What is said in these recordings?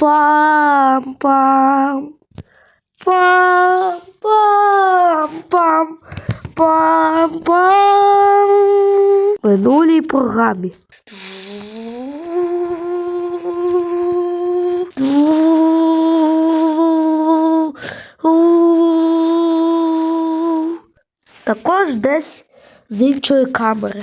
пам пам пам пам пам пам пам минулій програмі. Також десь з іншої камери.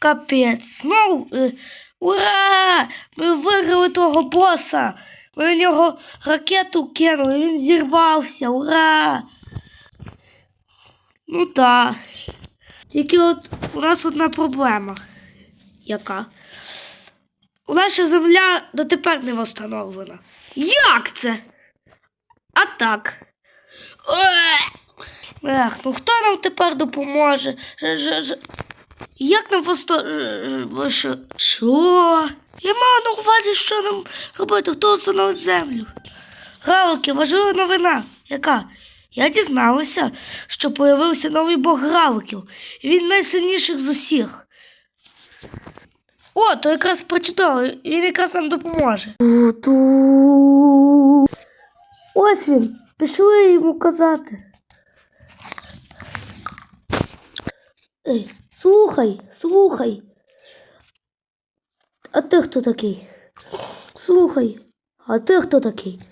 Капець. Ну, е, ура! Ми виграли того боса. Ми на нього ракету кинули, він зірвався. Ура! Ну так. Тільки от у нас одна проблема. Яка? У наша земля дотепер не встановлена. Як це? А так. Ех, ну хто нам тепер допоможе? Ж- ж- ж- Як нам восто... е, Що? Я маю на увазі, що нам робити, хто встановить землю. Гравики, важлива новина. Яка? Я дізналася, що появився новий бог гравиків. І він найсильніший з усіх. О, то якраз прочитав, він якраз нам допоможе. Ось він, пішли йому казати. Ей, слухай, слухай. А ти хто такий? Слухай, а ти хто такий?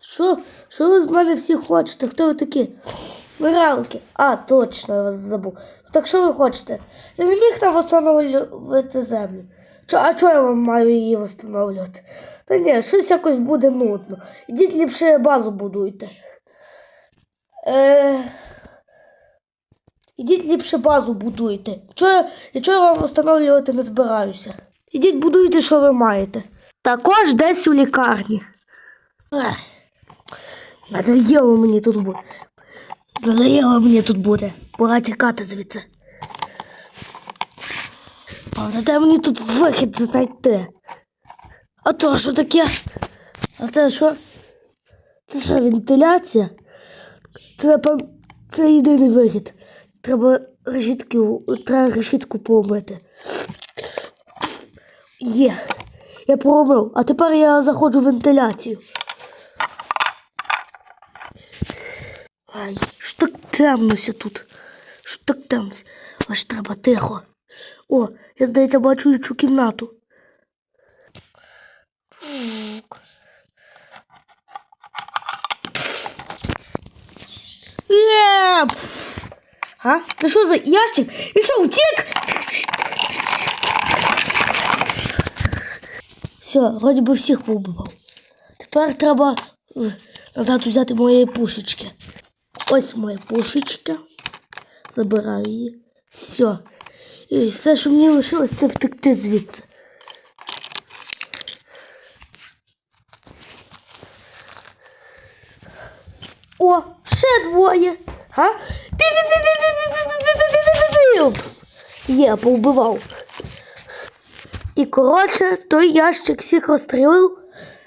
Що, що ви з мене всі хочете? Хто ви такі? Миралки. А, точно, я вас забув. Так що ви хочете? Я не міг нам встановлювати землю. Чо, а чого я вам маю її встановлювати? Та ні, щось якось буде нудно. Ідіть ліпше базу будуйте. Е... Ідіть ліпше базу будуйте. Чого я, вам встановлювати не збираюся? Ідіть будуйте, що ви маєте. Також десь у лікарні. Ех. Мені тут буде. Надоело мені тут буде. Пора тікати звідси. Правда, де мені тут вихід знайти? А то що таке? А це що? Це що, вентиляція? Це, напевно, це єдиний вихід. Треба решітки, треба решітку помити. Є. Я поробив, а тепер я заходжу в вентиляцію. Ай, що так темнося тут? Що так темнося? Аж треба тихо. О, я, здається, бачу цю кімнату. Є! пф. А? Це що за ящик? І що, втік? Все, вроді би всіх побивав. Тепер треба е, назад взяти мої пушечки. Ось моя пушечка. Забираю її. Все. І все, що мені лишилось, це втекти звідси. О, ще двоє. Ага. Є, поубивав. І, коротше, той ящик всіх розстрілив,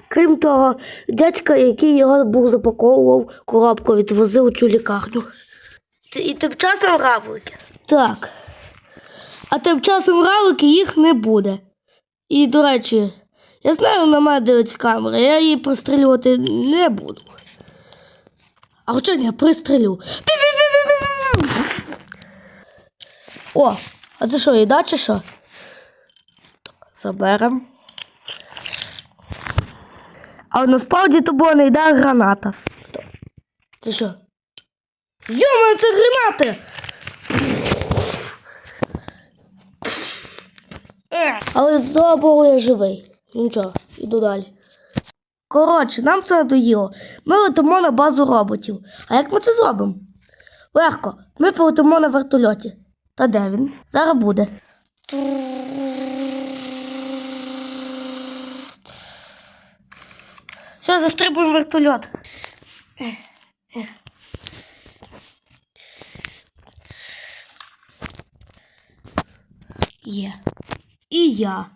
крім того, дядька, який його був запаковував, коробку відвозив у цю лікарню. І тим часом равлики. Так. А тим часом равлики їх не буде. І, до речі, я знаю, на мене дивиться камера, я її пристрілювати не буду. А хоча не пристрілю. О, а це що, їда чи що? Так, заберем. А насправді то була не а граната. Стоп. Це що? Йома, це гранати! Але того Богу я живий. Нічого, іду далі. Коротше, нам це надоїло. Ми летимо на базу роботів. А як ми це зробимо? Легко, ми полетимо на вертольоті. Та де він? Зараз буде. Все, застрибуємо в вертольот. Є. І я.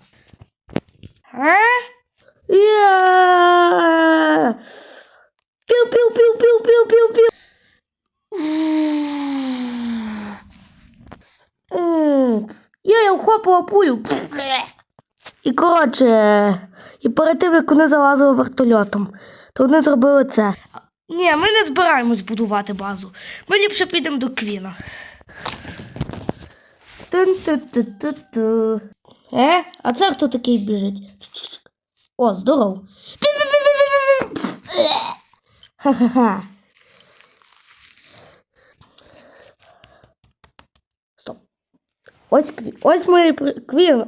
А? Я. Пів, Я я вхопила пулю. І коротше, і перед тим, як вони залазили вертольотом, то вони зробили це. Ні, ми не збираємось будувати базу. Ми ліпше підемо до Квіна. Тун-ту-ту-ту-ту. Е? А це хто такий біжить? О, здоров. Ха-ха-ха. Ось. Ось мої квін.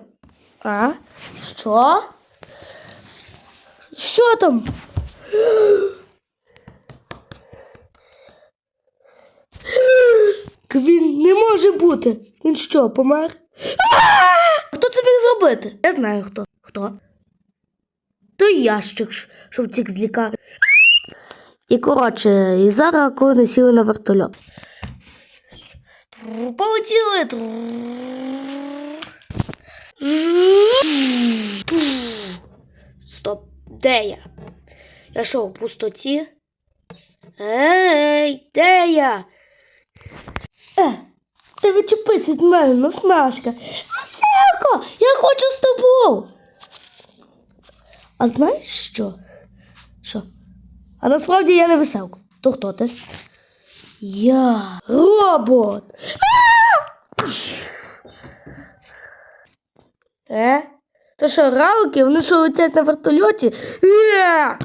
А? Що? Що там? Квін не може бути. Він що, помер? Хто це міг зробити? Я знаю хто. Хто? Той ящик, що втік з лікарні. І коротше, і зараз коли вони сіли на вертольот. Полетіли. Стоп, де я? Я що, в пустоті? Ей, де я? Е, ти відчепись від мене, наснашка. Василько, я хочу з тобою. А знаєш що? Що? А насправді я не веселко. То хто ти? Я робот. А! Е? То що, равлики? Вони що летять на вертольоті? Е!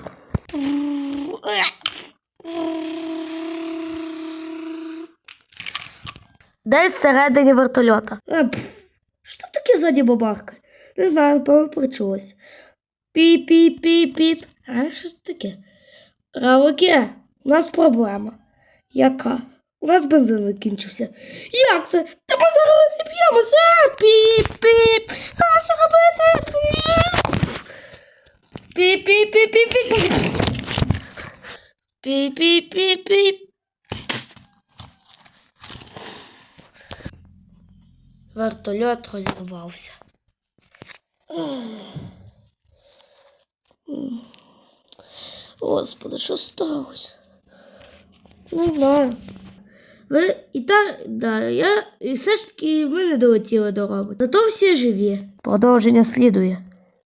Десь всередині вертольота. Е, пф, що таке ззаді бабахка? Не знаю, напевно, почулось. Піп-піп-піп-піп. А що це таке? Равлики, у нас проблема. Яка? У нас бензин закінчився. Як це? Та ми зараз розіб'ємося. Піп-піп. А що робити? Піп-піп-піп-піп-піп. Піп-піп-піп-піп. Вертольот розірвався. Господи, що сталося? Не знаю. Ви і так, да, я і все ж таки ми не долетіли до роботи. Зато всі живі. Продовження слідує.